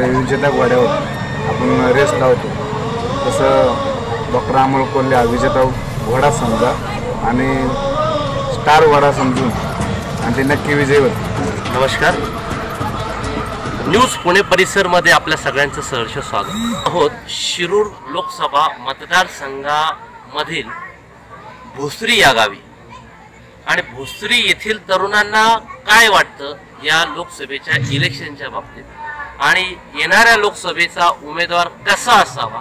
विजेत्या घोड्यावर आपण रेस लावतो. तसं डॉक्टर अमोल कोल्हे हा विजेता घोडा समजा आणि स्टार घोडा समजून आणि ते नक्की विजय नमस्कार. न्यूज पुणे परिसरमध्ये आपल्या सगळ्यांचं सहर्ष स्वागत. आहोत शिरूर लोकसभा मतदारसंघामधील भोसरी या गावी. आणि भोसरी येथील तरुणांना काय वाटतं या लोकसभेच्या इलेक्शनच्या बाबतीत? आणि येणाऱ्या लोकसभेचा उमेदवार कसा असावा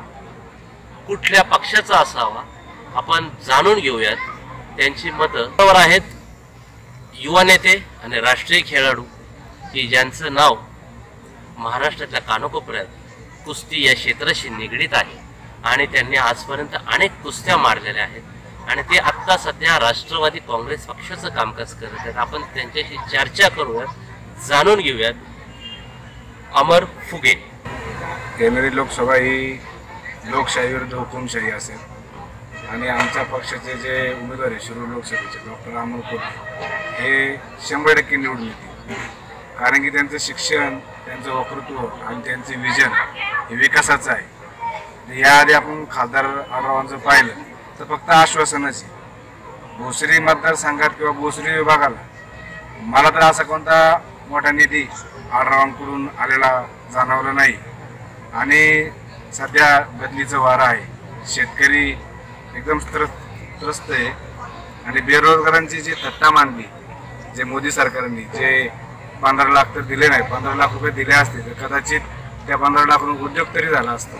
कुठल्या पक्षाचा असावा आपण जाणून घेऊयात. त्यांची मतं आहेत युवा नेते आणि राष्ट्रीय खेळाडू की ज्यांचं नाव महाराष्ट्रातल्या कानोकोपऱ्यात कुस्ती या क्षेत्राशी निगडीत आहे. आणि त्यांनी आजपर्यंत अनेक कुस्त्या मारलेल्या आहेत. आणि ते आत्ता सध्या राष्ट्रवादी काँग्रेस पक्षाचं कामकाज करत आहेत. आपण त्यांच्याशी चर्चा करूयात जाणून घेऊयात. अमर फुगे. येणारी लोकसभा ही लोकशाही विरुद्ध हुकुमशाही असेल. आणि आमच्या पक्षाचे जे उमेदवार आहे शिरूर लोकसभेचे डॉक्टर अमर फुगे हे शंभर टक्के निवडून येतील. कारण की त्यांचं शिक्षण त्यांचं वक्तृत्व आणि त्यांचे विजन हे विकासाचं आहे. याआधी आपण खासदार आढावांचं पाहिलं तर फक्त आश्वासनच आहे. भोसरी मतदारसंघात किंवा भोसरी विभागाला मला तर असा कोणता मोठा निधी आडरावांकडून आलेला जाणवला नाही. आणि सध्या बदलीचं वारं आहे. शेतकरी एकदम त्रस्त त्रस्त आहे. आणि बेरोजगारांची जी थट्टा मांडली जे मोदी सरकारने जे पंधरा लाख तर दिले नाही पंधरा लाख रुपये दिले असते तर कदाचित त्या पंधरा लाख रुपये उद्योग तरी झाला असतो.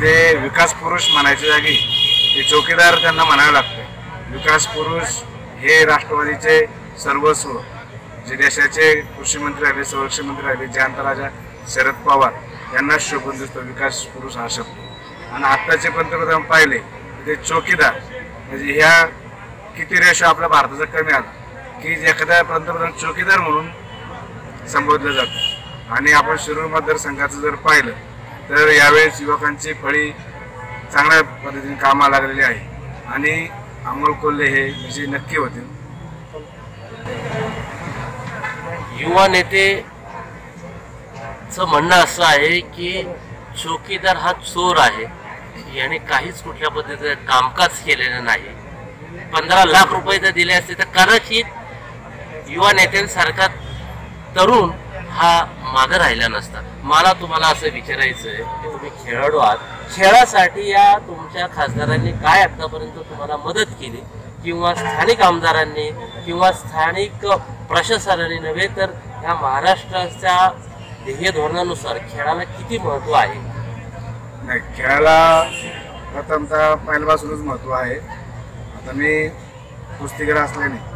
ते विकास पुरुष म्हणायच्या जागी ते चौकीदार त्यांना म्हणावं लागतं विकास पुरुष हे राष्ट्रवादीचे सर्वस्व. जे देशाचे कृषी मंत्री राहिले संरक्षण मंत्री राहिले जयंतराजा शरद पवार यांना शोभून दिसतो विकास पुरुष हा शब्द. आणि आत्ताचे पंतप्रधान पाहिले ते चौकीदार. म्हणजे ह्या किती रेशो आपल्या भारताचा कमी आला. की एखाद्या पंतप्रधान चौकीदार म्हणून संबोधलं जातं. आणि आपण शिरूर मतदारसंघाचं जर पाहिलं तर यावेळेस युवकांची फळी चांगल्या पद्धतीने कामाला लागलेली आहे. आणि अमोल कोल्हे हे विजय नक्की होतील. युवा नेते म्हणणं असं आहे की चौकीदार हा चोर आहे. याने काहीच कुठल्या पद्धतीचं कामकाज केलेलं नाही. पंधरा लाख रुपये जर दिले असते तर कदाचित युवा नेत्यांसारखा तरुण हा मागं राहिला नसता. मला तुम्हाला असं विचारायचं आहे की तुम्ही खेळाडू आहात. खेळासाठी या तुमच्या खासदारांनी काय आतापर्यंत तुम्हाला मदत केली? किंवा स्थानिक आमदारांनी किंवा स्थानिक प्रशासनाने नव्हे तर ह्या महाराष्ट्राच्या ध्येय धोरणानुसार खेळाला किती महत्त्व आहे? नाही खेळाला प्रथमतः पहिल्यापासूनच महत्त्व आहे. आता मी कुस्तीगर असल्याने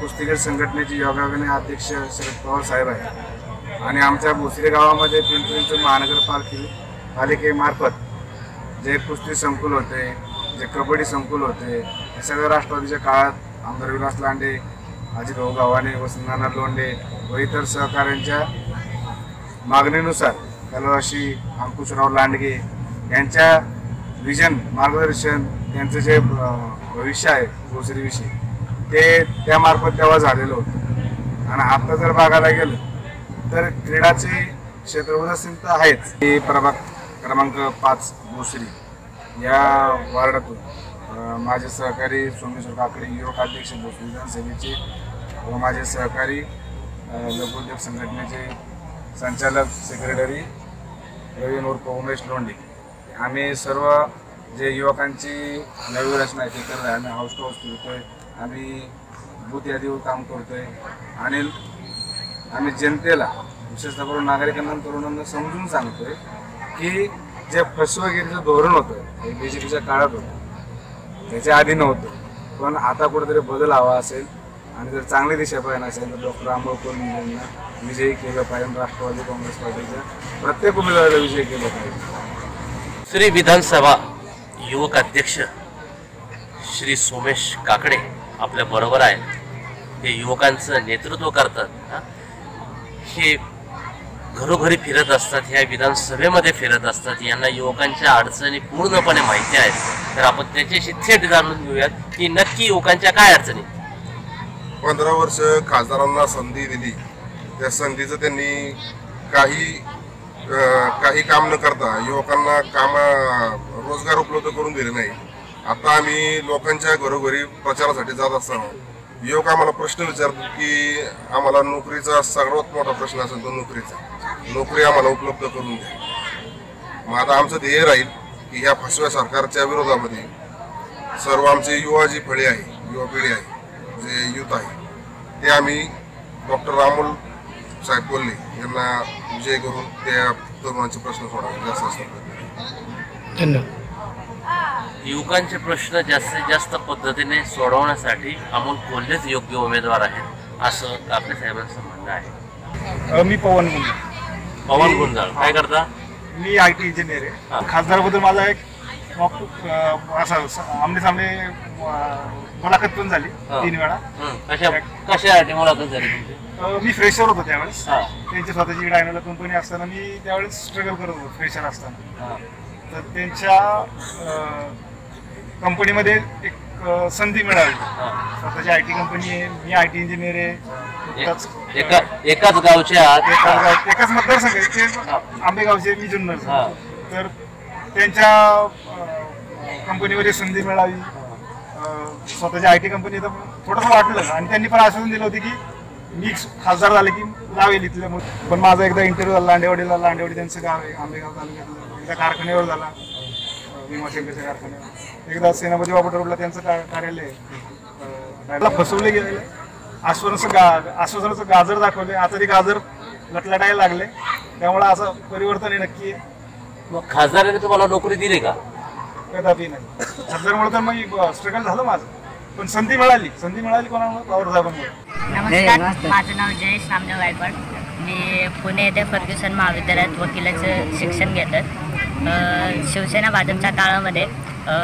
कुस्तीगर संघटनेचे योगायोगाने अध्यक्ष शरद पवार साहेब आहेत. आणि आमच्या भोसरे गावामध्ये पिंपरीचं महानगरपालिके पालिकेमार्फत जे कुस्ती संकुल होते जे कबड्डी संकुल होते हे सगळं राष्ट्रवादीच्या काळात आमदार विलास लांडे अजितभाऊ गावाने वसंतनाना लोंढे व इतर सहकाऱ्यांच्या मागणीनुसार कलवाशी अंकुशराव लांडगे यांच्या विजन मार्गदर्शन त्यांचं जे भविष्य आहे भोसरीविषयी ते त्यामार्फत तेव्हा झालेलं होतं. आणि आता जर बघायला गेलं तर क्रीडाचे क्षेत्र उदासीन तर आहेच. ते प्रभाग क्रमांक पाच भोसरी या वार्डातून. माझे सहकारी सोमेश्वर काकडे युवक अध्यक्ष विधानसभेचे व माझे सहकारी लघुद्योग संघटनेचे संचालक सेक्रेटरी रवीन उर्फ उमेश लोंढे. आम्ही सर्व जे युवकांची नवी रचना आहे ते करत आहे आम्ही हाऊस टू हाऊस फिरतोय. आम्ही बूथ यादीवर काम करतोय. आणि आम्ही जनतेला विशेषतः करून नागरिकांना तरुणांना समजून सांगतोय की जे फसवगिरीचं धोरण होतं हे बी जे पीच्या काळात होतं त्याच्या आधी नव्हतं. पण आता कुठेतरी बदल हवा असेल आणि जर चांगली दिशा पाहिजे असेल तर डॉक्टर आंबेडकर कोल्हे यांना विजयी केलं पाहिजे राष्ट्रवादी काँग्रेस पार्टीच्या प्रत्येक उमेदवाराला विजयी केलं पाहिजे. श्री विधानसभा युवक अध्यक्ष श्री सोमेश काकडे आपल्या बरोबर आहेत हे युवकांचं नेतृत्व करतात हे घरोघरी फिरत असतात ह्या विधानसभेमध्ये फिरत असतात. यांना युवकांच्या अडचणी पूर्णपणे माहिती आहेत. तर आपण त्याच्याशी थेट जाणून घेऊयात की नक्की युवकांच्या काय अडचणी पंधरा वर्ष खासदारांना संधी दिली. त्या संधीचं त्यांनी काही काही काम न करता युवकांना काम रोजगार उपलब्ध करून दिले नाही. आता आम्ही लोकांच्या घरोघरी प्रचारासाठी जात असताना युवक आम्हाला प्रश्न विचारतात की आम्हाला नोकरीचा सर्वात मोठा प्रश्न असेल तो नोकरीचा. नोकरी आम्हाला उपलब्ध करून द्या. मग आता आमचं ध्येय राहील की ह्या फसव्या सरकारच्या विरोधामध्ये सर्व आमचे युवा जी फळे आहे युवा पिढी आहे जे युथ आहे ते आम्ही डॉक्टर रामुल साहेब कोल्हे यांना विजय करून त्या तरुणांचे प्रश्न सोडावे जास्त असतात धन्यवाद. युवकांचे प्रश्न जास्तीत जास्त पद्धतीने सोडवण्यासाठी अमोल कोल्हेच योग्य उमेदवार आहेत असं काकडे साहेबांचं म्हणणं आहे. मी पवन मुंडे पवन गुंजाळ काय करता? मी आय टी इंजिनियर. आहे. खासदाराबद्दल माझा एक आमने सामने मुलाखत पण झाली. तीन वेळा. कशा कशासाठी मुलाखत झाली मी फ्रेशर होतो त्यावेळेस. हा. त्यांची स्वतःची डायनोला कंपनी असताना मी त्यावेळेस स्ट्रगल करत होतो फ्रेशर असताना. हा. तर त्यांच्या कंपनीमध्ये एक संधी मिळाली. स्वतःची आय टी कंपनी आहे मी आय टी इंजिनियर आहे. एका एकाच गावच्या एका एकाच मतदारसंघ आहे ते आंबेगावचे मी जुन्नर. हा. तर त्यांच्या अं, कंपनीमध्ये संधी मिळावी अं, स्वतःच्या आय टी कंपनी तर थोडंसं वाटलं. आणि त्यांनी पण आश्वासन दिलं होतं की मी खासदार झाले की लावेल इथल्या मग पण माझा एकदा इंटरव्ह्यू झाला लांडेवाडीला. लांडेवाडी त्यांचं गाव आहे. आंबेगाव तालुक्यातलं एकदा कारखान्यावर झाला. अं, कारखान्यावर. एकदा सेनापती बाबा रोडला त्यांचं का- कार्यालय आहे. अं, त्याला फसवले गेलेले आश्वासनाचं गा आश्वासनाचं गाजर दाखवले. आता ते गाजर लटलटायला लागले. त्यामुळे असं परिवर्तन हे नक्की. आहे. मग खासदाराने तुम्हाला नोकरी दिली का? कदापि नाही. खासदारमुळे तर मग स्ट्रगल झालं माझं. पण संधी मिळाली. संधी मिळाली कोणामुळे? पवार साहेबांमुळे. नमस्कार. माझं नाव जयेश नामदेव गायकवाड. मी पुणे येथे फर्ग्युसन महाविद्यालयात वकिलाचं शिक्षण घेतात अ, शिवसेना भाजपच्या काळामध्ये अ,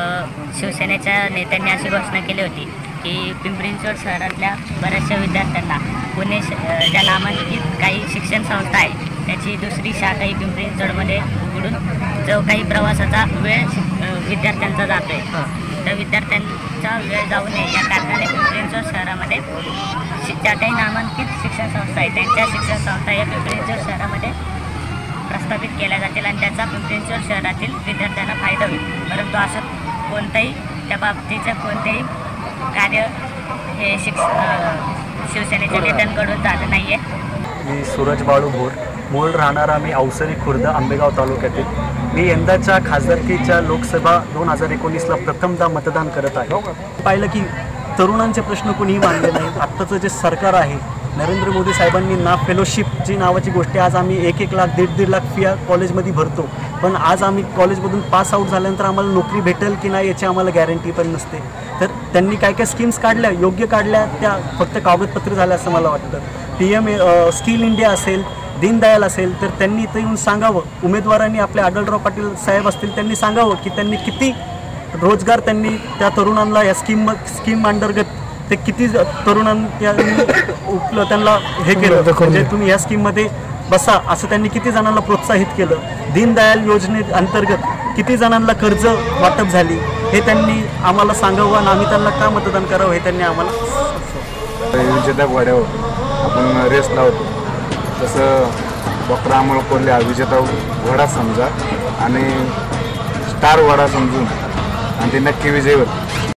शिवसेनेच्या नेत्यांनी अशी घोषणा केली होती की पिंपरी शहरातल्या बऱ्याचशा विद्यार्थ्यांना पुणे श- ज्या नामांकित काही शिक्षण संस्था आहे त्याची दुसरी शाखा ही पिंपरी चिंचवडमध्ये उघडून जो काही प्रवासाचा वेळ विद्यार्थ्यांचा जातो आहे त्या विद्यार्थ्यांचा वेळ जाऊ नये या कारणाने पिंपरी चिंचवड शहरामध्ये ज्या काही नामांकित शिक्षण संस्था आहेत त्यांच्या शिक्षण संस्था या पिंपरी चिंचवड शहरामध्ये प्रस्थापित केल्या जातील आणि त्याचा पिंपरी चिंचवड शहरातील विद्यार्थ्यांना फायदा होईल. परंतु असं कोणतंही त्या बाबतीचं कोणतेही कार्य हे शिक्ष अं, शिवसेनेच्या नेत्यांकडून झालं नाही आहे मी सूरज बाळू भोर मूळ राहणारा मी अवसरी खुर्द आंबेगाव तालुक्यातील. मी यंदाच्या खासदारकीच्या लोकसभा दोन हजार एकोणीसला प्रथमदा मतदान करत आहे. पाहिलं की तरुणांचे प्रश्न कोणीही मांडले नाही. आत्ताचं जे सरकार आहे नरेंद्र मोदी साहेबांनी ना फेलोशिप जी नावाची गोष्ट आहे. आज आम्ही एक एक लाख दीड दीड लाख फिया कॉलेजमध्ये भरतो. पण आज आम्ही कॉलेजमधून पास आऊट झाल्यानंतर आम्हाला नोकरी भेटेल की नाही याची आम्हाला गॅरंटी पण नसते. तर त्यांनी काय काय स्कीम्स काढल्या योग्य काढल्या त्या फक्त कागदपत्र झाल्या असं मला वाटतं. पी एम स्किल इंडिया असेल दीनदयाल असेल तर त्यांनी इथं येऊन सांगावं. उमेदवारांनी आपले आढळराव पाटील साहेब असतील त्यांनी सांगावं की त्यांनी किती रोजगार त्यांनी त्या तरुणांना या स्कीम स्कीम अंतर्गत ते किती तरुणांनी उपल त्यांना हे केलं. म्हणजे तुम्ही या स्कीममध्ये बसा असं त्यांनी किती जणांना प्रोत्साहित केलं. दीनदयाल योजने अंतर्गत किती जणांना कर्ज वाटप झाली? हे त्यांनी आम्हाला सांगावं आणि आम्ही त्यांना का मतदान करावं हे त्यांनी आम्हाला विजेत्या घोड्यावर आपण रेस लावतो. तसं डॉक्टर अमोल कोल्हे हा विजेता घोडा समजा आणि स्टार घोडा समजून. आणि ते नक्की विजय होते.